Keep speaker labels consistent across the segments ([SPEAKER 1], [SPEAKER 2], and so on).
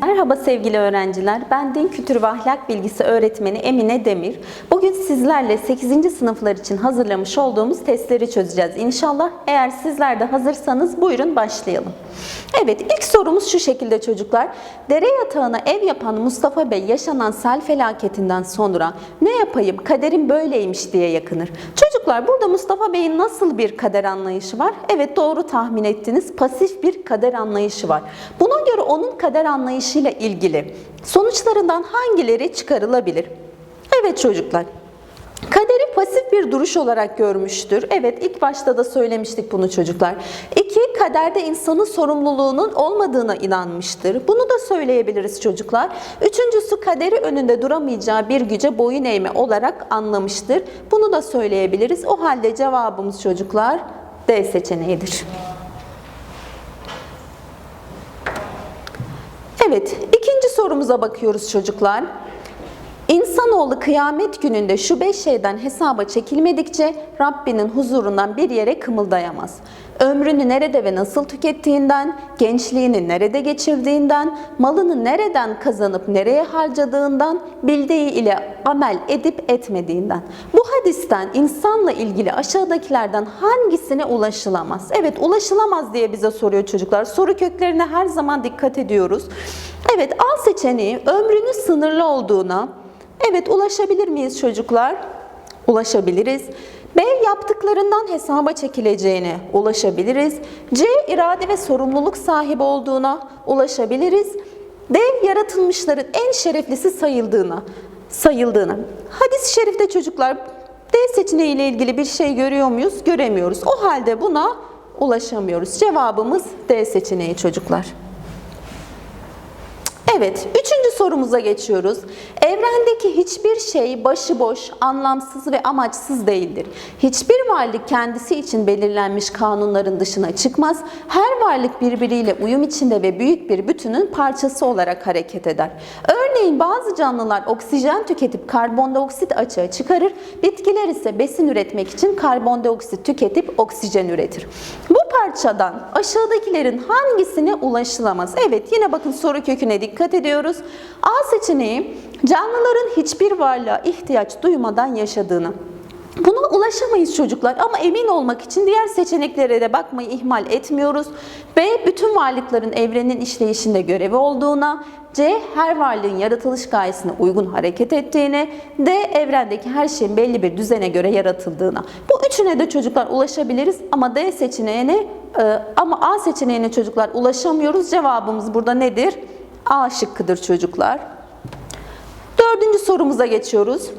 [SPEAKER 1] Merhaba sevgili öğrenciler. Ben Din Kültürü ve Ahlak Bilgisi öğretmeni Emine Demir. Bugün sizlerle 8. sınıflar için hazırlamış olduğumuz testleri çözeceğiz inşallah. Eğer sizler de hazırsanız buyurun başlayalım. Evet ilk sorumuz şu şekilde çocuklar. Dere yatağına ev yapan Mustafa Bey yaşanan sel felaketinden sonra ne yapayım kaderim böyleymiş diye yakınır. Çocuklar burada Mustafa Bey'in nasıl bir kader anlayışı var? Evet doğru tahmin ettiniz. Pasif bir kader anlayışı var. Buna göre onun kader anlayışıyla ilgili sonuçlarından hangileri çıkarılabilir? Evet çocuklar. Kaderi pasif bir duruş olarak görmüştür. Evet ilk başta da söylemiştik bunu çocuklar. İki, kaderde insanın sorumluluğunun olmadığına inanmıştır. Bunu da söyleyebiliriz çocuklar. Üçüncüsü kaderi önünde duramayacağı bir güce boyun eğme olarak anlamıştır. Bunu da söyleyebiliriz. O halde cevabımız çocuklar D seçeneğidir. Evet, ikinci sorumuza bakıyoruz çocuklar. İnsanoğlu kıyamet gününde şu beş şeyden hesaba çekilmedikçe Rabbinin huzurundan bir yere kımıldayamaz. Ömrünü nerede ve nasıl tükettiğinden, gençliğini nerede geçirdiğinden, malını nereden kazanıp nereye harcadığından, bildiği ile amel edip etmediğinden. Bu hadisten insanla ilgili aşağıdakilerden hangisine ulaşılamaz? Evet ulaşılamaz diye bize soruyor çocuklar. Soru köklerine her zaman dikkat ediyoruz. Evet A seçeneği ömrünün sınırlı olduğuna, Evet ulaşabilir miyiz çocuklar? Ulaşabiliriz. B yaptıklarından hesaba çekileceğine ulaşabiliriz. C irade ve sorumluluk sahibi olduğuna ulaşabiliriz. D yaratılmışların en şereflisi sayıldığına sayıldığına. Hadis-i şerifte çocuklar D seçeneği ile ilgili bir şey görüyor muyuz? Göremiyoruz. O halde buna ulaşamıyoruz. Cevabımız D seçeneği çocuklar. Evet, üçüncü sorumuza geçiyoruz. Evrendeki hiçbir şey başıboş, anlamsız ve amaçsız değildir. Hiçbir varlık kendisi için belirlenmiş kanunların dışına çıkmaz. Her varlık birbiriyle uyum içinde ve büyük bir bütünün parçası olarak hareket eder. Örneğin bazı canlılar oksijen tüketip karbondioksit açığa çıkarır. Bitkiler ise besin üretmek için karbondioksit tüketip oksijen üretir. Bu parçadan aşağıdakilerin hangisine ulaşılamaz? Evet, yine bakın soru köküne dikkat ediyoruz. A seçeneği canlıların hiçbir varlığa ihtiyaç duymadan yaşadığını. Buna ulaşamayız çocuklar ama emin olmak için diğer seçeneklere de bakmayı ihmal etmiyoruz. B. Bütün varlıkların evrenin işleyişinde görevi olduğuna. C. Her varlığın yaratılış gayesine uygun hareket ettiğine. D. Evrendeki her şeyin belli bir düzene göre yaratıldığına. Bu üçüne de çocuklar ulaşabiliriz ama D seçeneğine e, ama A seçeneğine çocuklar ulaşamıyoruz. Cevabımız burada nedir? A şıkkıdır çocuklar. Dördüncü sorumuza geçiyoruz.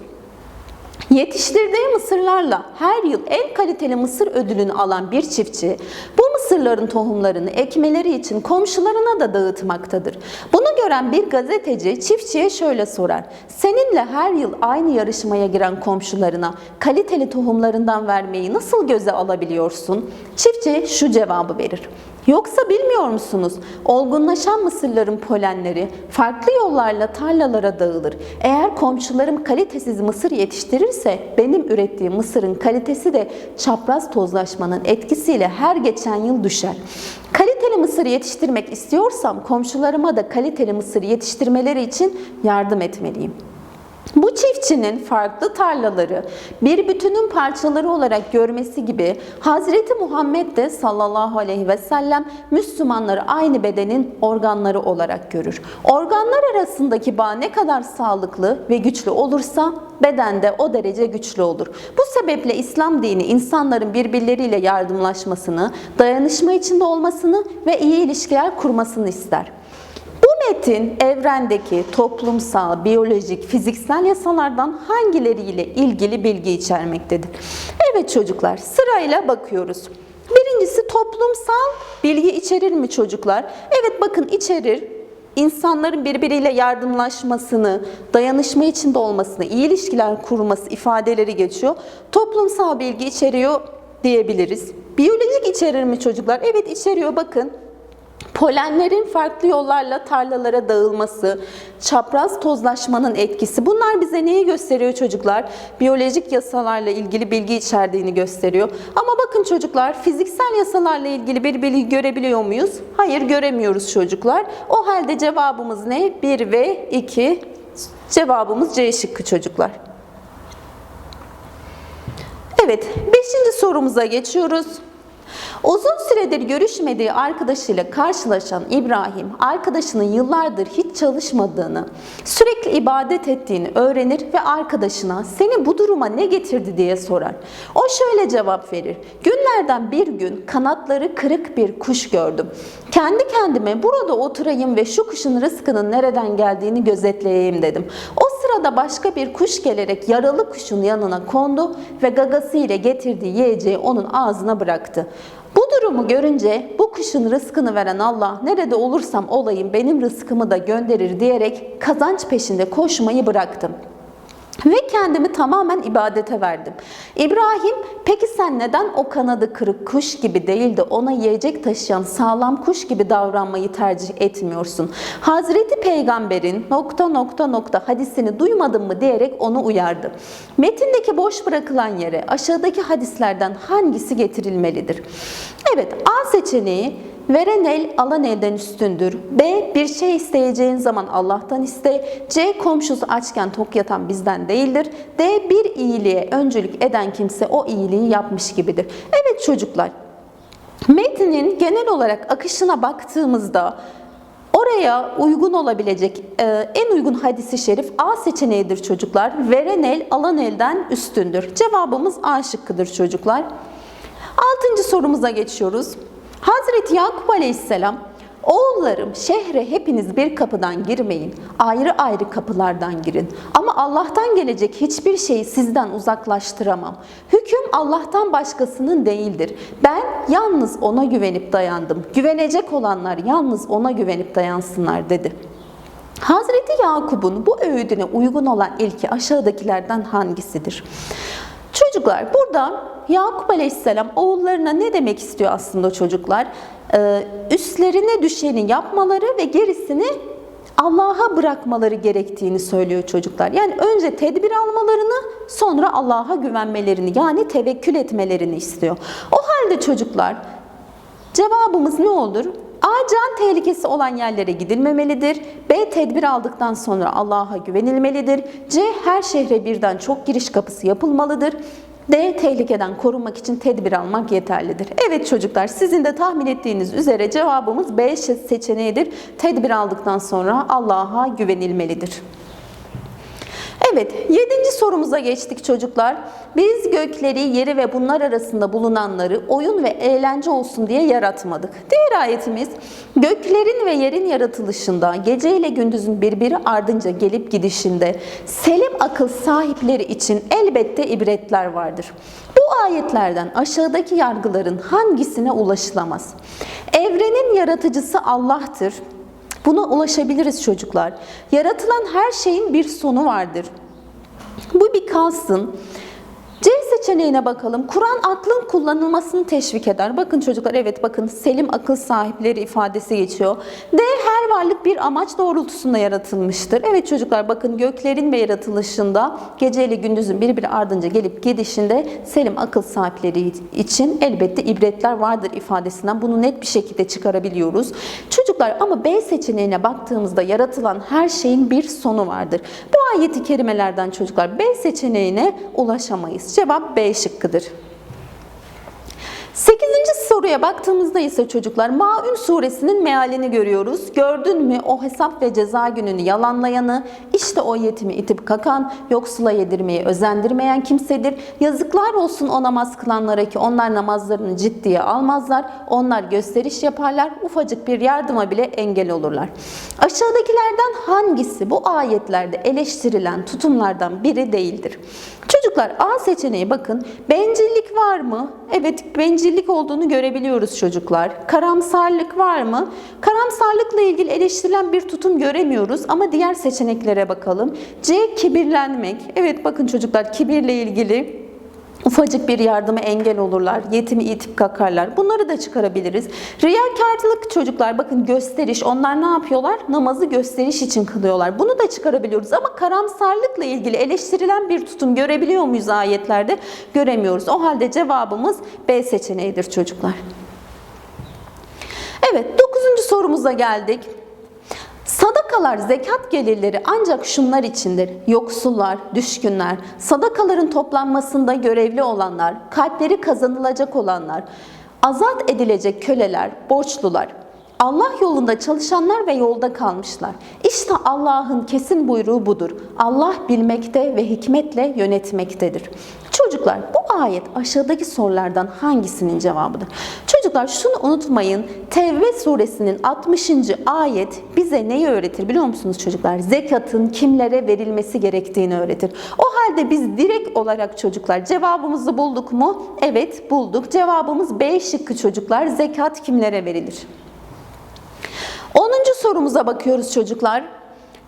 [SPEAKER 1] Yetiştirdiği mısırlarla her yıl en kaliteli mısır ödülünü alan bir çiftçi bu mısırların tohumlarını ekmeleri için komşularına da dağıtmaktadır. Bunu gören bir gazeteci çiftçiye şöyle sorar. Seninle her yıl aynı yarışmaya giren komşularına kaliteli tohumlarından vermeyi nasıl göze alabiliyorsun? Çiftçi şu cevabı verir. Yoksa bilmiyor musunuz? Olgunlaşan mısırların polenleri farklı yollarla tarlalara dağılır. Eğer komşularım kalitesiz mısır yetiştirirse benim ürettiğim mısırın kalitesi de çapraz tozlaşmanın etkisiyle her geçen yıl düşer. Kaliteli mısır yetiştirmek istiyorsam komşularıma da kaliteli mısır yetiştirmeleri için yardım etmeliyim. Bu çiftçinin farklı tarlaları bir bütünün parçaları olarak görmesi gibi Hazreti Muhammed de sallallahu aleyhi ve sellem Müslümanları aynı bedenin organları olarak görür. Organlar arasındaki bağ ne kadar sağlıklı ve güçlü olursa beden de o derece güçlü olur. Bu sebeple İslam dini insanların birbirleriyle yardımlaşmasını, dayanışma içinde olmasını ve iyi ilişkiler kurmasını ister. Bu metin evrendeki toplumsal, biyolojik, fiziksel yasalardan hangileriyle ilgili bilgi içermektedir? Evet çocuklar sırayla bakıyoruz. Birincisi toplumsal bilgi içerir mi çocuklar? Evet bakın içerir. İnsanların birbiriyle yardımlaşmasını, dayanışma içinde olmasını, iyi ilişkiler kurması ifadeleri geçiyor. Toplumsal bilgi içeriyor diyebiliriz. Biyolojik içerir mi çocuklar? Evet içeriyor bakın. Polenlerin farklı yollarla tarlalara dağılması, çapraz tozlaşmanın etkisi bunlar bize neyi gösteriyor çocuklar? Biyolojik yasalarla ilgili bilgi içerdiğini gösteriyor. Ama bakın çocuklar fiziksel yasalarla ilgili bir bilgi görebiliyor muyuz? Hayır göremiyoruz çocuklar. O halde cevabımız ne? 1 ve 2. Cevabımız C şıkkı çocuklar. Evet, beşinci sorumuza geçiyoruz. Uzun süredir görüşmediği arkadaşıyla karşılaşan İbrahim, arkadaşının yıllardır hiç çalışmadığını, sürekli ibadet ettiğini öğrenir ve arkadaşına seni bu duruma ne getirdi diye sorar. O şöyle cevap verir. Günlerden bir gün kanatları kırık bir kuş gördüm. Kendi kendime burada oturayım ve şu kuşun rızkının nereden geldiğini gözetleyeyim dedim. O sırada başka bir kuş gelerek yaralı kuşun yanına kondu ve gagası ile getirdiği yiyeceği onun ağzına bıraktı. Durumu görünce bu kuşun rızkını veren Allah nerede olursam olayım benim rızkımı da gönderir diyerek kazanç peşinde koşmayı bıraktım. Ve kendimi tamamen ibadete verdim. İbrahim, peki sen neden o kanadı kırık kuş gibi değil de ona yiyecek taşıyan sağlam kuş gibi davranmayı tercih etmiyorsun? Hazreti Peygamber'in nokta nokta nokta hadisini duymadın mı diyerek onu uyardı. Metindeki boş bırakılan yere aşağıdaki hadislerden hangisi getirilmelidir? Evet, A seçeneği Veren el alan elden üstündür. B. Bir şey isteyeceğin zaman Allah'tan iste. C. Komşusu açken tok yatan bizden değildir. D. Bir iyiliğe öncülük eden kimse o iyiliği yapmış gibidir. Evet çocuklar, metnin genel olarak akışına baktığımızda Oraya uygun olabilecek e, en uygun hadisi şerif A seçeneğidir çocuklar. Veren el alan elden üstündür. Cevabımız A şıkkıdır çocuklar. Altıncı sorumuza geçiyoruz. Hazreti Yakup Aleyhisselam Oğullarım şehre hepiniz bir kapıdan girmeyin. Ayrı ayrı kapılardan girin. Ama Allah'tan gelecek hiçbir şeyi sizden uzaklaştıramam. Hüküm Allah'tan başkasının değildir. Ben yalnız ona güvenip dayandım. Güvenecek olanlar yalnız ona güvenip dayansınlar dedi. Hazreti Yakup'un bu öğüdüne uygun olan ilki aşağıdakilerden hangisidir? Çocuklar burada Yakup Aleyhisselam oğullarına ne demek istiyor aslında çocuklar? Ee, üstlerine düşeni yapmaları ve gerisini Allah'a bırakmaları gerektiğini söylüyor çocuklar. Yani önce tedbir almalarını sonra Allah'a güvenmelerini yani tevekkül etmelerini istiyor. O halde çocuklar cevabımız ne olur? A. Can tehlikesi olan yerlere gidilmemelidir. B. Tedbir aldıktan sonra Allah'a güvenilmelidir. C. Her şehre birden çok giriş kapısı yapılmalıdır. D. Tehlikeden korunmak için tedbir almak yeterlidir. Evet çocuklar sizin de tahmin ettiğiniz üzere cevabımız B seçeneğidir. Tedbir aldıktan sonra Allah'a güvenilmelidir. Evet, yedinci sorumuza geçtik çocuklar. Biz gökleri, yeri ve bunlar arasında bulunanları oyun ve eğlence olsun diye yaratmadık. Diğer ayetimiz, göklerin ve yerin yaratılışında, gece ile gündüzün birbiri ardınca gelip gidişinde, selim akıl sahipleri için elbette ibretler vardır. Bu ayetlerden aşağıdaki yargıların hangisine ulaşılamaz? Evrenin yaratıcısı Allah'tır. Buna ulaşabiliriz çocuklar. Yaratılan her şeyin bir sonu vardır. Bu bir kalsın. C seçeneğine bakalım. Kur'an aklın kullanılmasını teşvik eder. Bakın çocuklar evet bakın selim akıl sahipleri ifadesi geçiyor. D her varlık bir amaç doğrultusunda yaratılmıştır. Evet çocuklar bakın göklerin ve yaratılışında gece ile gündüzün birbiri ardınca gelip gidişinde selim akıl sahipleri için elbette ibretler vardır ifadesinden bunu net bir şekilde çıkarabiliyoruz. Çocuklar ama B seçeneğine baktığımızda yaratılan her şeyin bir sonu vardır. Bu ayeti kerimelerden çocuklar B seçeneğine ulaşamayız. Cevap B şıkkıdır. Sekizinci soruya baktığımızda ise çocuklar Maun suresinin mealini görüyoruz. Gördün mü o hesap ve ceza gününü yalanlayanı, işte o yetimi itip kakan, yoksula yedirmeyi özendirmeyen kimsedir. Yazıklar olsun o namaz kılanlara ki onlar namazlarını ciddiye almazlar. Onlar gösteriş yaparlar, ufacık bir yardıma bile engel olurlar. Aşağıdakilerden hangisi bu ayetlerde eleştirilen tutumlardan biri değildir? Çocuklar A seçeneği bakın. Bencillik var mı? Evet bencillik olduğunu görebiliyoruz çocuklar. Karamsarlık var mı? Karamsarlıkla ilgili eleştirilen bir tutum göremiyoruz ama diğer seçeneklere bakalım. C kibirlenmek. Evet bakın çocuklar kibirle ilgili Ufacık bir yardıma engel olurlar, yetimi itip kakarlar. Bunları da çıkarabiliriz. Riyakarlık çocuklar bakın gösteriş. Onlar ne yapıyorlar? Namazı gösteriş için kılıyorlar. Bunu da çıkarabiliyoruz ama karamsarlıkla ilgili eleştirilen bir tutum görebiliyor muyuz ayetlerde? Göremiyoruz. O halde cevabımız B seçeneğidir çocuklar. Evet, dokuzuncu sorumuza geldik. Sadakalar, zekat gelirleri ancak şunlar içindir. Yoksullar, düşkünler, sadakaların toplanmasında görevli olanlar, kalpleri kazanılacak olanlar, azat edilecek köleler, borçlular, Allah yolunda çalışanlar ve yolda kalmışlar. İşte Allah'ın kesin buyruğu budur. Allah bilmekte ve hikmetle yönetmektedir. Çocuklar bu ayet aşağıdaki sorulardan hangisinin cevabıdır? Çocuklar şunu unutmayın. Tevbe suresinin 60. ayet bize neyi öğretir biliyor musunuz çocuklar? Zekatın kimlere verilmesi gerektiğini öğretir. O halde biz direkt olarak çocuklar cevabımızı bulduk mu? Evet bulduk. Cevabımız B şıkkı çocuklar. Zekat kimlere verilir? 10. sorumuza bakıyoruz çocuklar.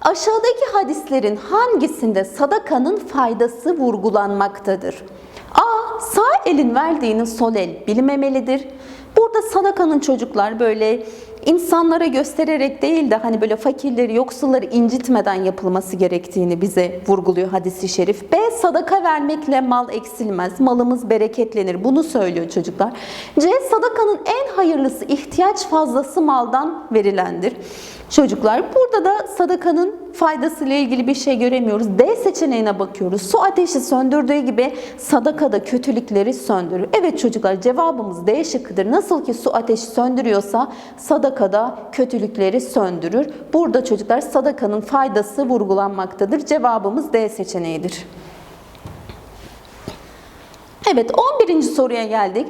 [SPEAKER 1] Aşağıdaki hadislerin hangisinde sadakanın faydası vurgulanmaktadır? A. Sağ elin verdiğini sol el bilmemelidir. Burada sadakanın çocuklar böyle insanlara göstererek değil de hani böyle fakirleri, yoksulları incitmeden yapılması gerektiğini bize vurguluyor hadisi şerif. B. Sadaka vermekle mal eksilmez, malımız bereketlenir. Bunu söylüyor çocuklar. C. Sadakanın en hayırlısı ihtiyaç fazlası maldan verilendir. Çocuklar burada da sadakanın faydasıyla ilgili bir şey göremiyoruz. D seçeneğine bakıyoruz. Su ateşi söndürdüğü gibi sadaka da kötülükleri söndürür. Evet çocuklar cevabımız D şıkkıdır. Nasıl ki su ateşi söndürüyorsa sadaka da kötülükleri söndürür. Burada çocuklar sadakanın faydası vurgulanmaktadır. Cevabımız D seçeneğidir. Evet 11. soruya geldik.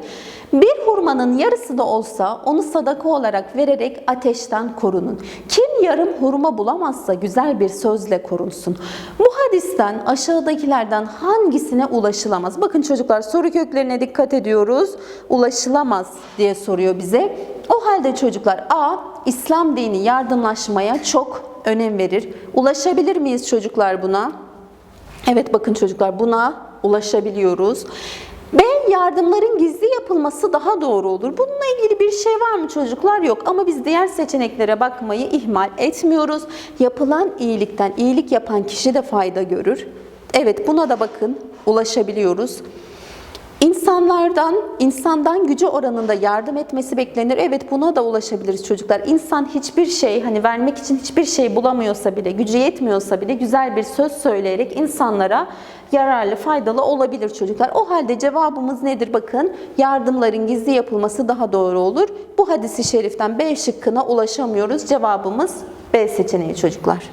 [SPEAKER 1] Bir hurmanın yarısı da olsa onu sadaka olarak vererek ateşten korunun. Kim yarım hurma bulamazsa güzel bir sözle korunsun. Bu hadisten aşağıdakilerden hangisine ulaşılamaz? Bakın çocuklar soru köklerine dikkat ediyoruz. Ulaşılamaz diye soruyor bize. O halde çocuklar A. İslam dini yardımlaşmaya çok önem verir. Ulaşabilir miyiz çocuklar buna? Evet bakın çocuklar buna ulaşabiliyoruz. B. Yardımların gizli yapılması daha doğru olur. Bununla ilgili bir şey var mı çocuklar? Yok ama biz diğer seçeneklere bakmayı ihmal etmiyoruz. Yapılan iyilikten iyilik yapan kişi de fayda görür. Evet buna da bakın ulaşabiliyoruz. İnsanlardan, insandan gücü oranında yardım etmesi beklenir. Evet buna da ulaşabiliriz çocuklar. İnsan hiçbir şey, hani vermek için hiçbir şey bulamıyorsa bile, gücü yetmiyorsa bile güzel bir söz söyleyerek insanlara yararlı, faydalı olabilir çocuklar. O halde cevabımız nedir? Bakın yardımların gizli yapılması daha doğru olur. Bu hadisi şeriften B şıkkına ulaşamıyoruz. Cevabımız B seçeneği çocuklar.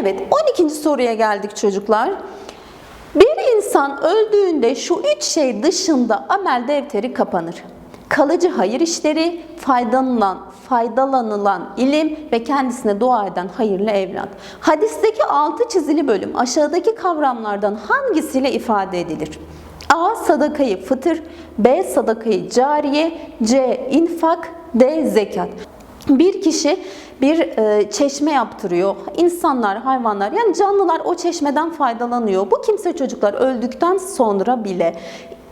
[SPEAKER 1] Evet 12. soruya geldik çocuklar. İnsan öldüğünde şu üç şey dışında amel defteri kapanır. Kalıcı hayır işleri, faydalanılan, faydalanılan ilim ve kendisine dua eden hayırlı evlat. Hadisteki altı çizili bölüm aşağıdaki kavramlardan hangisiyle ifade edilir? A. Sadakayı fıtır B. Sadakayı cariye C. infak D. Zekat bir kişi bir e, çeşme yaptırıyor. İnsanlar, hayvanlar yani canlılar o çeşmeden faydalanıyor. Bu kimse çocuklar öldükten sonra bile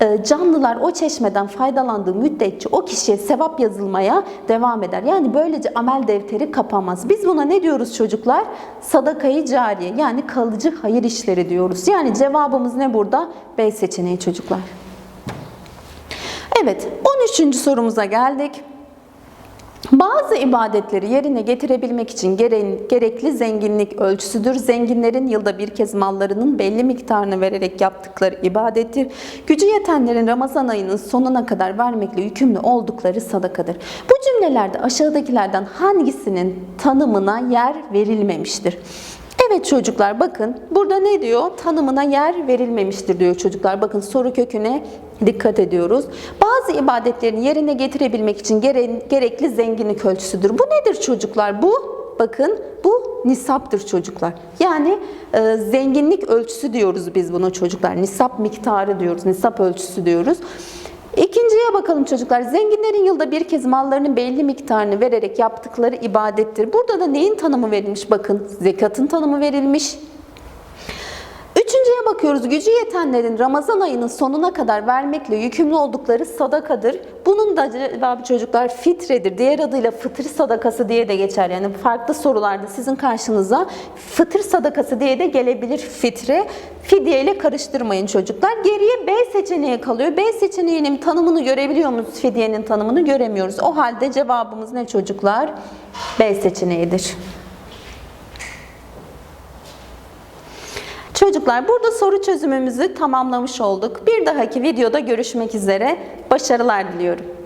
[SPEAKER 1] e, canlılar o çeşmeden faydalandığı müddetçe o kişiye sevap yazılmaya devam eder. Yani böylece amel defteri kapanmaz. Biz buna ne diyoruz çocuklar? Sadakayı cariye yani kalıcı hayır işleri diyoruz. Yani cevabımız ne burada? B seçeneği çocuklar. Evet 13. sorumuza geldik. Bazı ibadetleri yerine getirebilmek için gerekli zenginlik ölçüsüdür. Zenginlerin yılda bir kez mallarının belli miktarını vererek yaptıkları ibadettir. Gücü yetenlerin Ramazan ayının sonuna kadar vermekle yükümlü oldukları sadakadır. Bu cümlelerde aşağıdakilerden hangisinin tanımına yer verilmemiştir? Evet çocuklar bakın burada ne diyor? Tanımına yer verilmemiştir diyor çocuklar. Bakın soru köküne dikkat ediyoruz. Bazı ibadetlerini yerine getirebilmek için gere gerekli zenginlik ölçüsüdür. Bu nedir çocuklar? Bu bakın bu nisaptır çocuklar. Yani e, zenginlik ölçüsü diyoruz biz buna çocuklar. Nisap miktarı diyoruz. Nisap ölçüsü diyoruz. İkinciye bakalım çocuklar. Zenginlerin yılda bir kez mallarının belli miktarını vererek yaptıkları ibadettir. Burada da neyin tanımı verilmiş? Bakın zekatın tanımı verilmiş. Bakıyoruz gücü yetenlerin Ramazan ayının sonuna kadar vermekle yükümlü oldukları sadakadır. Bunun da cevabı çocuklar fitredir. Diğer adıyla fıtır sadakası diye de geçer. Yani farklı sorularda sizin karşınıza fıtır sadakası diye de gelebilir fitre. Fidye ile karıştırmayın çocuklar. Geriye B seçeneği kalıyor. B seçeneğinin tanımını görebiliyor muyuz? Fidyenin tanımını göremiyoruz. O halde cevabımız ne çocuklar? B seçeneğidir. Çocuklar burada soru çözümümüzü tamamlamış olduk. Bir dahaki videoda görüşmek üzere. Başarılar diliyorum.